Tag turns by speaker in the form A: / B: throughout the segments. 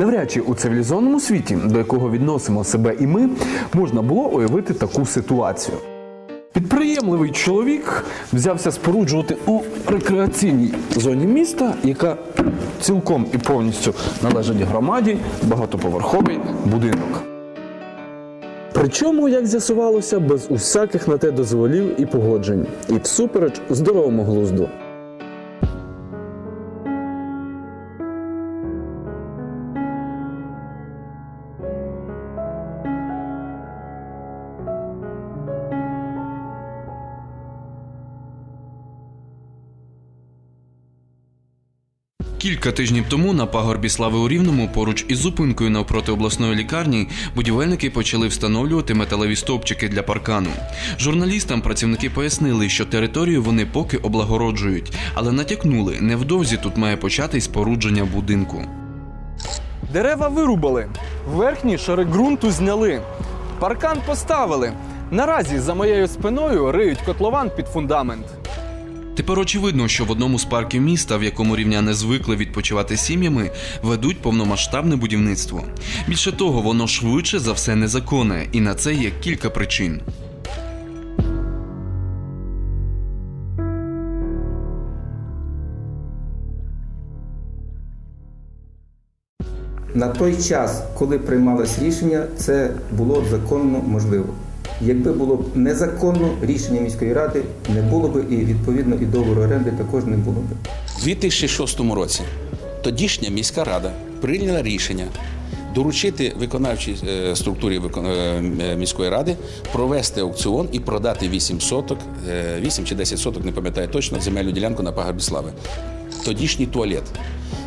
A: Навряд чи у цивілізованому світі, до якого відносимо себе і ми, можна було уявити таку ситуацію. Підприємливий чоловік взявся споруджувати у рекреаційній зоні міста, яка цілком і повністю належить громаді, багатоповерховий будинок. Причому, як з'ясувалося, без усяких на те дозволів і погоджень, і всупереч здоровому глузду.
B: Кілька тижнів тому на пагорбі слави у Рівному, поруч із зупинкою навпроти обласної лікарні, будівельники почали встановлювати металеві стовпчики для паркану. Журналістам працівники пояснили, що територію вони поки облагороджують, але натякнули, невдовзі тут має початись спорудження будинку.
A: Дерева вирубали, верхні шари ґрунту зняли, паркан поставили. Наразі за моєю спиною риють котлован під фундамент.
B: Тепер очевидно, що в одному з парків міста, в якому рівняни звикли відпочивати сім'ями, ведуть повномасштабне будівництво. Більше того, воно швидше за все незаконне, і на це є кілька причин.
C: На той час, коли приймалось рішення, це було законно можливо. Якби було незаконно рішення міської ради, не було б і відповідно і договору оренди також не було б.
D: У 2006 році тодішня міська рада прийняла рішення доручити виконавчій е, структурі е, міської ради провести аукціон і продати 8 соток, е, 8 чи 10 соток, не пам'ятаю точно, земельну ділянку на пагорбі слави. Тодішній туалет.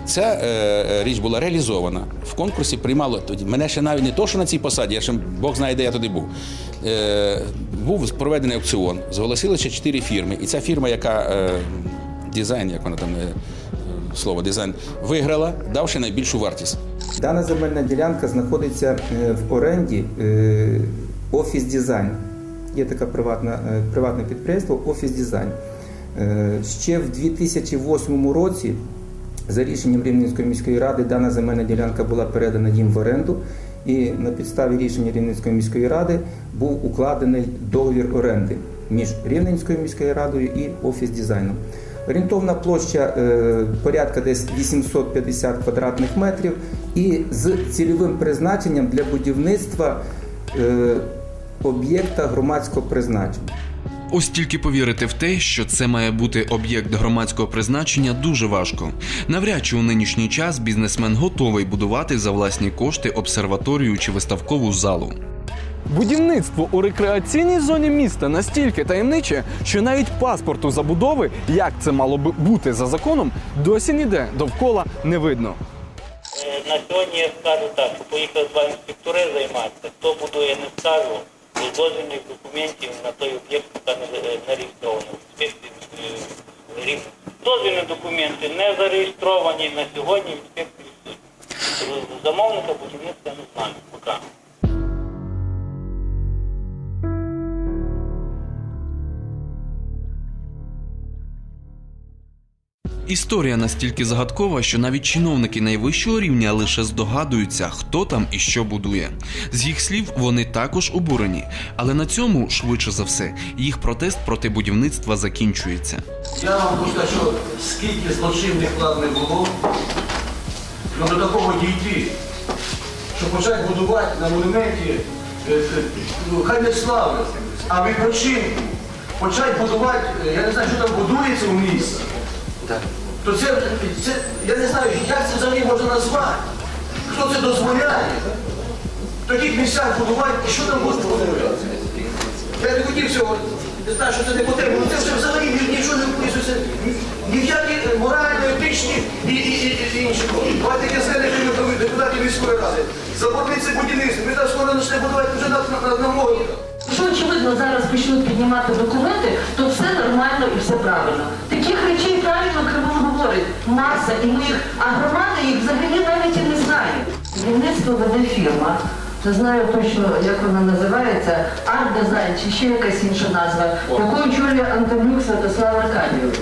D: Ця е, е, річ була реалізована в конкурсі. Приймало тоді. Мене ще навіть не то, що на цій посаді, я ще Бог знає, де я туди був. Е, був проведений аукціон, зголосили ще чотири фірми. І ця фірма, яка е, дизайн, як вона там е, слово дизайн, виграла, давши найбільшу вартість.
C: Дана земельна ділянка знаходиться е, в оренді е, офіс дизайн. Є таке приватне, е, приватне підприємство Офіс Дизайн. Е, Ще в 2008 році, за рішенням Рівненської міської ради, дана земельна ділянка була передана їм в оренду. І на підставі рішення Рівненської міської ради був укладений договір оренди між Рівненською міською радою і Офіс Дизайном. Орієнтовна площа е, порядка десь 850 квадратних метрів і з цільовим призначенням для будівництва е, об'єкта громадського призначення.
B: Ось тільки повірити в те, що це має бути об'єкт громадського призначення, дуже важко. Навряд чи у нинішній час бізнесмен готовий будувати за власні кошти обсерваторію чи виставкову залу.
A: Будівництво у рекреаційній зоні міста настільки таємниче, що навіть паспорту забудови, як це мало би бути за законом, досі ніде довкола не видно.
E: Е, На сьогодні я скажу так, що поїхали два інспектори займатися. Хто будує, не скажу. Дозвільних документів на той об'єкт яка не е, списку, е. Дозвільні документи не зареєстровані на сьогодні в інспекції. Замовника будівництва
B: Історія настільки загадкова, що навіть чиновники найвищого рівня лише здогадуються, хто там і що будує. З їх слів, вони також обурені, але на цьому, швидше за все, їх протест проти будівництва закінчується.
F: Я вам хочу сказати, що скільки злочинних план не було, ну до такого дійти, що почати будувати на монументі, е, е, ну, хай не слави, а відпочинку. Почати будувати, е, я не знаю, що там будується у місті. То це, це, я не знаю, як це взагалі можна назвати. Хто це дозволяє? В таких місцях будувати, і що там будувати? Я не хотів цього, не знаю, що це не потрібно, але це взагалі нічого не вписується. Ні- в які морально, етичні і, і, і, і інші. Давайте таке звернення до депутатів міської ради. Заборонити це будівництво. Ми там скоро почне будувати вже на, на, на мові.
G: Якщо очевидно зараз почнуть піднімати документи, то все нормально і все правильно. Маса, і ми їх, а громада їх взагалі навіть і не знає. Будівництво веде фірма. Не знаю точно, як вона називається, арт-дизайн чи ще якась інша назва, яку очолює Антонюк Святослав Аркадійович.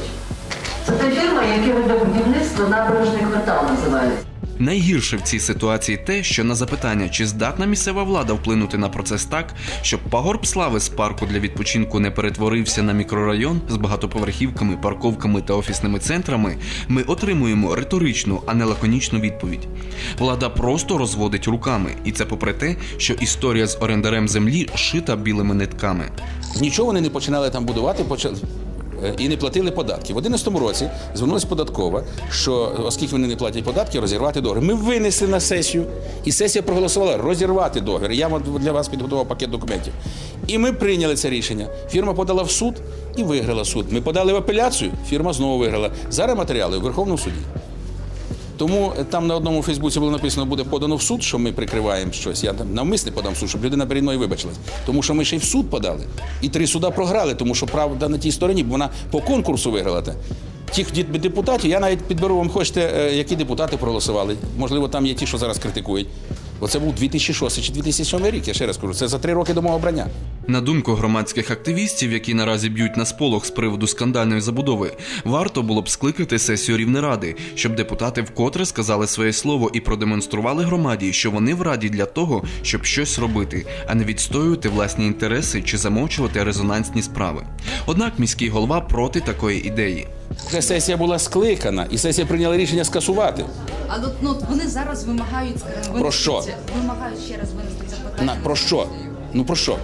G: Це та фірма, яка веде будівництво набережний квартал називається.
B: Найгірше в цій ситуації те, що на запитання, чи здатна місцева влада вплинути на процес так, щоб пагорб слави з парку для відпочинку не перетворився на мікрорайон з багатоповерхівками, парковками та офісними центрами, ми отримуємо риторичну, а не лаконічну відповідь. Влада просто розводить руками, і це попри те, що історія з орендарем землі шита білими нитками.
D: Нічого вони не починали там будувати, почали. Е, І не платили податки. В 2011 році звернулася податкова, що оскільки вони не платять податки, розірвати договір. Ми винесли на сесію, і сесія проголосувала розірвати договір. Я для вас підготував пакет документів. І ми прийняли це рішення. Фірма подала в суд і виграла суд. Ми подали в апеляцію, фірма знову виграла. Зараз матеріали в Верховному суді. Тому е, там на одному Фейсбуці було написано, буде подано в суд, що ми прикриваємо щось. Я там навмисне подам в суд, щоб людина перед мною вибачилась. Тому що ми ще й в суд подали. І три суда програли, тому що правда на тій стороні, бо вона по конкурсу виграла. те. Тих депутатів, я навіть підберу вам, хочете, е, які депутати проголосували. Можливо, там є ті, що зараз критикують. Оце був 2006 чи 2007 рік, я ще раз кажу. Це за три роки до мого обрання.
B: На думку громадських активістів, які наразі б'ють на сполох з приводу скандальної забудови, варто було б скликати сесію Рівнеради, щоб депутати вкотре сказали своє слово і продемонстрували громаді, що вони в раді для того, щоб щось робити, а не відстоювати власні інтереси чи замовчувати резонансні справи. Однак міський голова проти такої ідеї.
D: Вже сесія була скликана, і сесія прийняла рішення скасувати.
H: Але ну, вони зараз вимагають скажімо,
D: Про що?
H: це- Вимагають ще раз винести це питання.
D: На про що? Ну про що?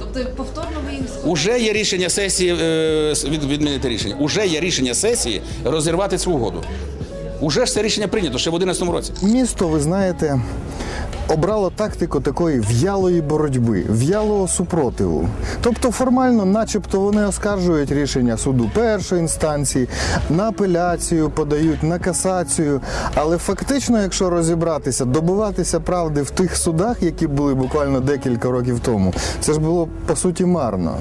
H: Тобто повторно ви їх
D: Уже є рішення сесії е, від, відмінити рішення. Уже є рішення сесії розірвати цю угоду. Уже ж це рішення прийнято ще в 2011 році.
I: Місто, ви знаєте, обрало тактику такої в'ялої боротьби, в'ялого супротиву. Тобто, формально, начебто, вони оскаржують рішення суду першої інстанції, на апеляцію подають, на касацію. Але фактично, якщо розібратися, добиватися правди в тих судах, які були буквально декілька років тому, це ж було по суті марно.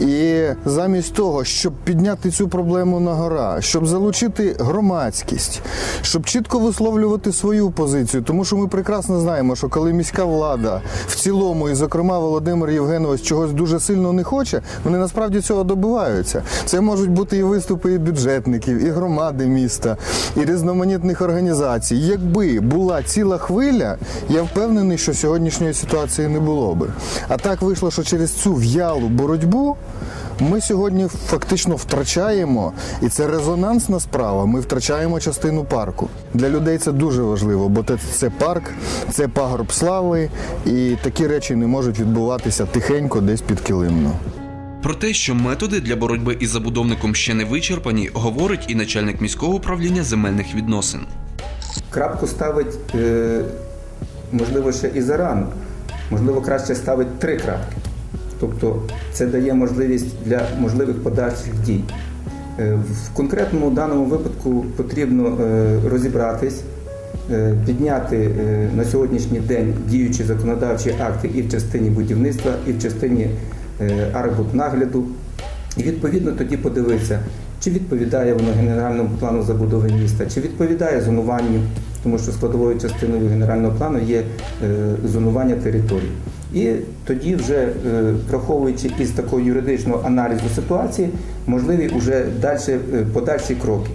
I: І замість того, щоб підняти цю проблему на гора, щоб залучити громадськість, щоб чітко висловлювати свою позицію, тому що ми прекрасно знаємо, що коли міська влада в цілому, і зокрема Володимир Євгенович чогось дуже сильно не хоче, вони насправді цього добиваються. Це можуть бути і виступи і бюджетників, і громади міста, і різноманітних організацій. Якби була ціла хвиля, я впевнений, що сьогоднішньої ситуації не було би. А так вийшло, що через цю в'ялу боротьбу ми сьогодні фактично втрачаємо, і це резонансна справа. Ми втрачаємо частину парку. Для людей це дуже важливо, бо це, це парк, це пагорб слави, і такі речі не можуть відбуватися тихенько, десь під килимно.
B: Про те, що методи для боротьби із забудовником ще не вичерпані, говорить і начальник міського управління земельних відносин.
C: Крапку ставить, е, можливо, ще і зарано. Можливо, краще ставить три крапки. Тобто це дає можливість для можливих подальших дій. Е, В конкретному даному випадку потрібно е, розібратись, е, підняти на сьогоднішній день діючі законодавчі акти і в частині будівництва, і в частині е. І відповідно тоді подивитися, чи відповідає воно генеральному плану забудови міста, чи відповідає зонуванню, тому що складовою частиною генерального плану є е, зонування територій. І тоді, вже е, враховуючи із такого юридичного аналізу ситуації, можливі вже далі, подальші кроки.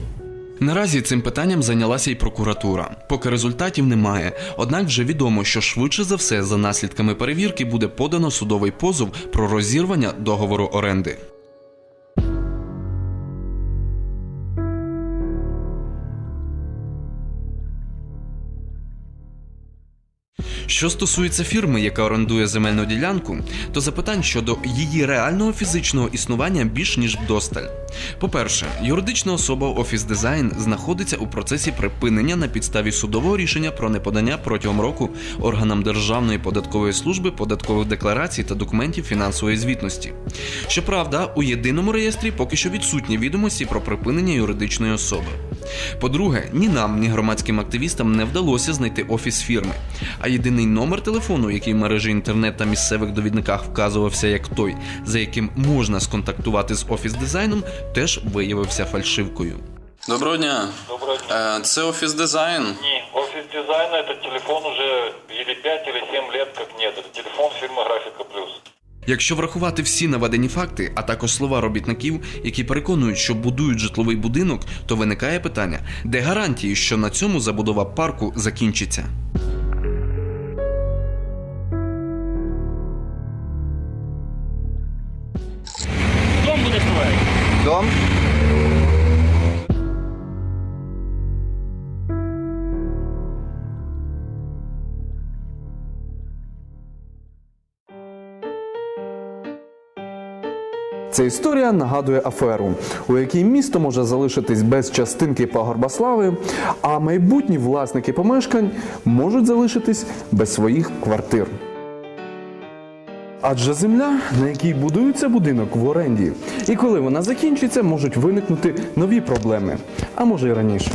B: Наразі цим питанням зайнялася й прокуратура. Поки результатів немає. Однак вже відомо, що швидше за все за наслідками перевірки буде подано судовий позов про розірвання договору оренди. Що стосується фірми, яка орендує земельну ділянку, то запитань щодо її реального фізичного існування більш ніж вдосталь. По-перше, юридична особа Офіс Дизайн знаходиться у процесі припинення на підставі судового рішення про неподання протягом року органам Державної податкової служби податкових декларацій та документів фінансової звітності. Щоправда, у єдиному реєстрі поки що відсутні відомості про припинення юридичної особи. По-друге, ні нам, ні громадським активістам не вдалося знайти офіс фірми. А єдиний номер телефону, який в мережі інтернет та місцевих довідниках вказувався як той, за яким можна сконтактувати з офіс дизайном, теж виявився фальшивкою. Доброго дня.
E: Доброго дня.
B: Е, Це офіс дизайн.
E: Не, офис дизайна это телефон уже или 5, или 7 лет как нет. Это телефон фирмы Графика Плюс.
J: Якщо врахувати всі наведені факти, а також слова робітників, які переконують, що будують житловий будинок, то виникає питання, де гарантії, що на цьому забудова парку закінчиться.
B: Ця історія нагадує аферу, у якій місто може залишитись без частинки пагорба слави, а майбутні власники помешкань можуть залишитись без своїх квартир. Адже земля, на якій будується будинок в оренді, і коли вона закінчиться, можуть виникнути нові проблеми, а може й раніше.